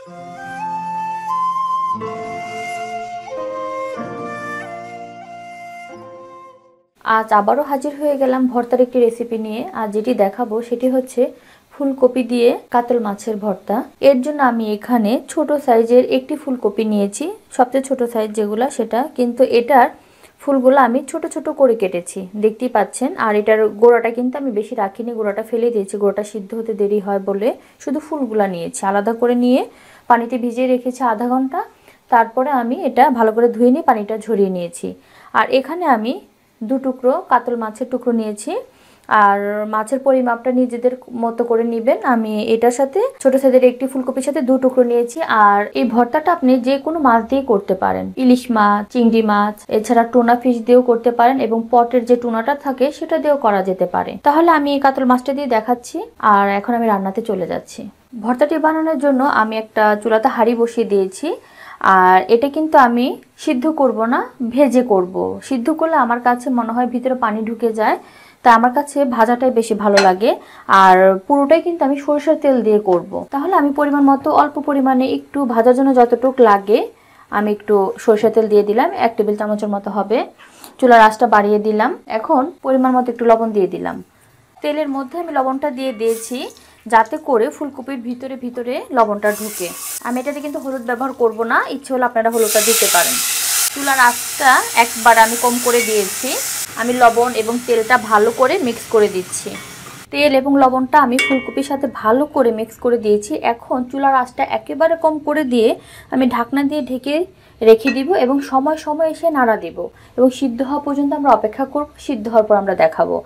আজ আবারও হাজির হয়ে গেলাম ভর্তার একটি রেসিপি নিয়ে। আর যেটি দেখাবো সেটি হচ্ছে ফুলকপি দিয়ে কাতল মাছের ভর্তা। এর জন্য আমি এখানে ছোট সাইজের একটি ফুলকপি নিয়েছি। সবচেয়ে ছোট সাইজ যেগুলো সেটা। কিন্তু এটার ফুলগুলো আমি ছোট ছোট করে কেটেছি। দেখতেই পাচ্ছেন। আর এটার গোড়াটা কিন্তু আমি বেশি রাখিনি। গোড়াটা ফেলে দিয়েছি। গোড়াটা সিদ্ধ হতে দেরি হয় বলে শুধু ফুলগুলা নিয়েছি। আলাদা করে নিয়ে পানিতে ভিজিয়ে রেখেছি আধা ঘণ্টা। তারপরে আমি এটা ভালো করে ধুয়ে নিয়ে পানিটা ঝরিয়ে নিয়েছি। আর এখানে আমি দু টুকরো কাতল মাছের টুকরো নিয়েছি। আর মাছের পরিমাপটা নিজেদের মতো করে নেবেন। আমি এটার সাথে ছোট সাইজের একটি ফুলকপির সাথে দু টুকরো নিয়েছি। আর এই ভর্তাটা আপনি যে কোনো মাছ দিয়ে করতে পারেন। ইলিশ মাছ, চিংড়ি মাছ, এছাড়া টোনা ফিশ দিয়েও করতে পারেন এবং পটের যে টোনাটা থাকে সেটা দিয়েও করা যেতে পারে। তাহলে আমি এই কাতল মাছটা দিয়ে দেখাচ্ছি। আর এখন আমি রান্নাতে চলে যাচ্ছি। ভর্তাটি বানানোর জন্য আমি একটা চুলাতে হাঁড়ি বসিয়ে দিয়েছি। আর এটা কিন্তু আমি সিদ্ধ করব না, ভেজে করব। সিদ্ধ করলে আমার কাছে মনে হয় ভিতরে পানি ঢুকে যায় তা আমার কাছে ভাজাটাই বেশি ভালো লাগে। আর পুরোটাই কিন্তু আমি সরষের তেল দিয়ে করব। তাহলে আমি পরিমাণ মতো অল্প পরিমাণে একটু ভাজার জন্য যতটুক লাগে, আমি একটু সরষের তেল দিয়ে দিলাম, এক টেবিল চামচের মতো হবে। চুলার আঁচটা বাড়িয়ে দিলাম। এখন পরিমাণ মতো একটু লবণ দিয়ে দিলাম। তেলের মধ্যে আমি লবণটা দিয়ে দিয়েছি। যাতে করে ফুলকপির ভিতরে ভিতরে লবণটা ঢুকে। আমি এটাতে কিন্তু হলুদ ব্যবহার করব না, ইচ্ছে হলে আপনারা হলুদটা দিতে পারেন। চুলার আঁচটা একবার আমি কম করে দিয়েছি। আমি লবণ এবং তেলটা ভালো করে মিক্স করে দিচ্ছি। তেল এবং লবণটা আমি ফুলকপির সাথে ভালো করে মিক্স করে দিয়েছি। এখন চুলার আঁচটা একেবারে কম করে দিয়ে আমি ঢাকনা দিয়ে ঢেকে রেখে দিব এবং সময় সময় এসে নাড়া দিব। এবং সিদ্ধ হওয়া পর্যন্ত আমরা অপেক্ষা করব, সিদ্ধ হওয়ার পর আমরা দেখাবো।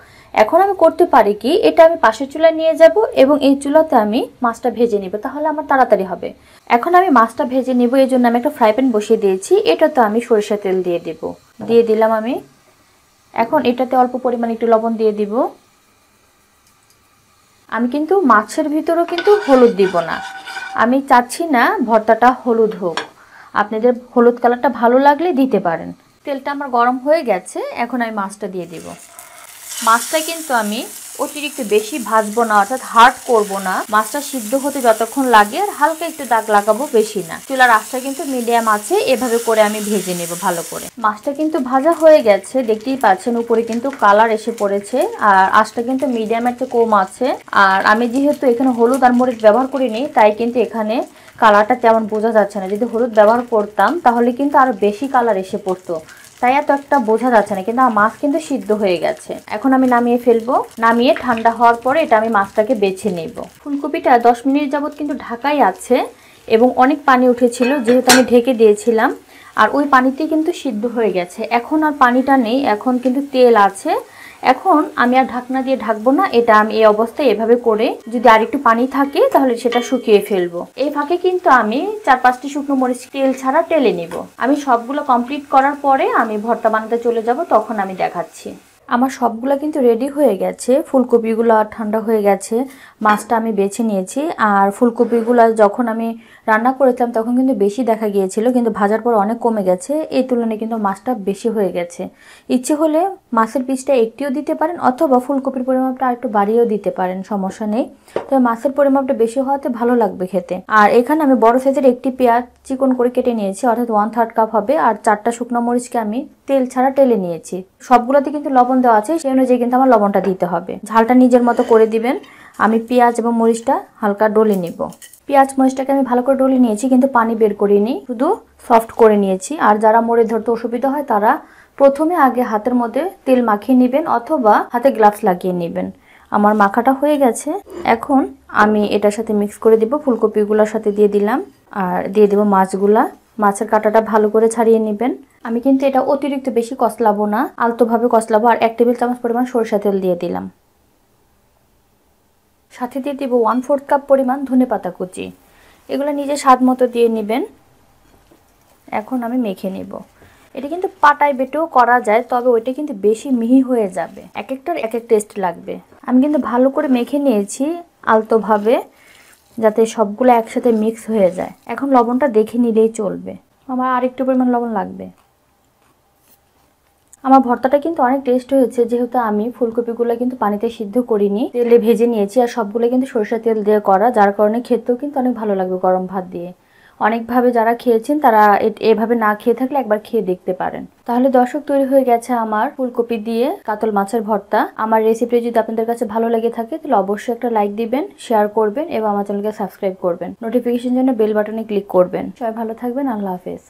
এখন আমি করতে পারি কি, এটা আমি পাশের চুলায় নিয়ে যাব এবং এই চুলাতে আমি মাছটা ভেজে নিব, তাহলে আমার তাড়াতাড়ি হবে। এখন আমি মাছটা ভেজে নিব, এই জন্য আমি একটা ফ্রাই প্যান বসিয়ে দিয়েছি, এটাতে আমি সরিষা তেল দিয়ে দেব। দিয়ে দিলাম আমি, এখন এটাতে অল্প পরিমাণ একটু লবণ দিয়ে দিব। আমি কিন্তু মাছের ভিতরেও কিন্তু হলুদ দিব না। আমি চাচ্ছি না ভর্তাটা হলুদ হোক। আপনাদের হলুদ কালারটা ভালো লাগলে দিতে পারেন। তেলটা আমার গরম হয়ে গেছে, এখন আমি মাছটা দিয়ে দিব। মাছটা কিন্তু আমি অতিরিক্ত বেশি ভাজবো না, অর্থাৎ হার্ড করব না। মাছটা সিদ্ধ হতে যতক্ষণ লাগে আর হালকা একটু দাগ লাগাবো বেশি না। চুলার আঁচটা কিন্তু মিডিয়াম আছে, এভাবে করে আমি ভেজে নেব ভালো করে। মাছটা কিন্তু ভাজা হয়ে গেছে, দেখতেই পাচ্ছেন উপরে কিন্তু কালার এসে পড়েছে, আর আঁচটা কিন্তু মিডিয়াম একটা কম আছে। আর আমি যেহেতু এখানে হলুদ আর মরিচ ব্যবহার করিনি, তাই কিন্তু এখানে কালারটা তেমন বোঝা যাচ্ছে না। যদি হলুদ ব্যবহার করতাম, তাহলে কিন্তু আরও বেশি কালার এসে পড়তো। তাই এত একটা বোঝা যাচ্ছে না, কিন্তু আমার মাছ কিন্তু সিদ্ধ হয়ে গেছে। এখন আমি নামিয়ে ফেলব। নামিয়ে ঠান্ডা হওয়ার পরে এটা আমি মাছটাকে বেছে নেব। ফুলকপিটা দশ মিনিট যাবৎ কিন্তু ঢাকাই আছে এবং অনেক পানি উঠেছিল, যেহেতু আমি ঢেকে দিয়েছিলাম। আর ওই পানিতেই কিন্তু সিদ্ধ হয়ে গেছে। এখন আর পানিটা নেই, এখন কিন্তু তেল আছে। এখন আমি আর ঢাকনা দিয়ে ঢাকবো না, এটা আমি এই অবস্থায় এভাবে করে যদি আর একটু পানি থাকে তাহলে সেটা শুকিয়ে ফেলব। এই ফাঁকে কিন্তু আমি চার পাঁচটি শুকনো মরিচ, তেল ছাড়া টেলে নিব। আমি সবগুলো কমপ্লিট করার পরে আমি ভর্তা বানাতে চলে যাব, তখন আমি দেখাচ্ছি। আমার সবগুলো কিন্তু রেডি হয়ে গেছে। ফুলকপিগুলো ঠান্ডা হয়ে গেছে। মাছটা আমি বেছে নিয়েছি। আর ফুলকপিগুলো যখন আমি রান্না করেছিলাম, তখন কিন্তু বেশি দেখা গিয়েছিল, কিন্তু ভাজার পর অনেক কমে গেছে। এই তুলনায় কিন্তু মাছটা বেশি হয়ে গেছে। ইচ্ছে হলে মাছের পিসটা একটিও দিতে পারেন, অথবা ফুলকপির পরিমাপটা একটু বাড়িয়েও দিতে পারেন, সমস্যা নেই। তবে মাছের পরিমাপটা বেশি হওয়াতে ভালো লাগবে খেতে। আর এখানে আমি বড় সাইজের একটি পেঁয়াজ চিকন করে কেটে নিয়েছি, অর্থাৎ ওয়ান থার্ড কাপ হবে। আর চারটা শুকনো মরিচকে আমি তেল ছাড়া টেলে নিয়েছি। সবগুলোতে কিন্তু লবণ দেওয়া আছে, সেই অনুযায়ী কিন্তু আমার লবণটা দিতে হবে। ঝালটা নিজের মতো করে দিবেন। আমি পেঁয়াজ এবং মরিচটা হালকা ডলে নিব। পেঁয়াজ, মরিচটাকে আমি ভালো করে ডলে নিয়েছি, কিন্তু পানি বের করিনি। শুধু সফট করে নিয়েছি। আর যারা মরে ধরতে অসুবিধা হয়, তারা প্রথমে আগে হাতের মধ্যে তেল মাখিয়ে নেবেন অথবা হাতে গ্লাভস লাগিয়ে নেবেন। আমার মাখাটা হয়ে গেছে। এখন আমি এটার সাথে মিক্স করে দিব। ফুলকপিগুলোর সাথে দিয়ে দিলাম। আর দিয়ে দেবো মাছগুলা। মাছের কাঁটাটা ভালো করে ছাড়িয়ে নেবেন। আমি কিন্তু এটা অতিরিক্ত বেশি কষলাবো না। আলতোভাবে কষলাবো আর এক টেবিল চামচ পরিমাণ সরিষা তেল দিয়ে দিলাম। সাথে দিয়ে দিব ওয়ান ফোর্থ কাপ পরিমাণ ধনে পাতা কুচি। এগুলো নিজে স্বাদ মতো দিয়ে নেবেন। এখন আমি মেখে নেব। এটা কিন্তু পাটায় বেটেও করা যায়, তবে ওইটা কিন্তু বেশি মিহি হয়ে যাবে। এক একটার এক এক টেস্ট লাগবে। আমি কিন্তু ভালো করে মেখে নিয়েছি আলতোভাবে। যাতে সবগুলো একসাথে মিক্স হয়ে যায়। এখন লবণটা দেখে নিলেই চলবে। আমার আরেকটু পরিমাণ লবণ লাগবে। আমার ভর্তাটা কিন্তু অনেক টেস্ট হয়েছে, যেহেতু আমি ফুলকপিগুলো কিন্তু পানিতে সিদ্ধ করিনি। তেলে ভেজে নিয়েছি আর সবগুলো কিন্তু সরষের তেল দিয়ে করা, যার কারণে খেতেও কিন্তু অনেক ভালো লাগবে গরম ভাত দিয়ে। অনেকভাবে যারা খেয়েছেন, তারা এভাবে না খেয়ে থাকলে একবার খেয়ে দেখতে পারেন। তাহলে দর্শক তৈরি হয়ে গেছে আমার ফুলকপি দিয়ে কাতল মাছের ভর্তা। আমার রেসিপি যদি আপনাদের কাছে ভালো লেগে থাকে, তাহলে অবশ্যই একটা লাইক দিবেন শেয়ার করবেন এবং আমার চ্যানেলকে সাবস্ক্রাইব করবেন। নোটিফিকেশন জন্য বেল বাটনে ক্লিক করবেন। সবাই ভালো থাকবেন, আল্লাহ হাফেজ।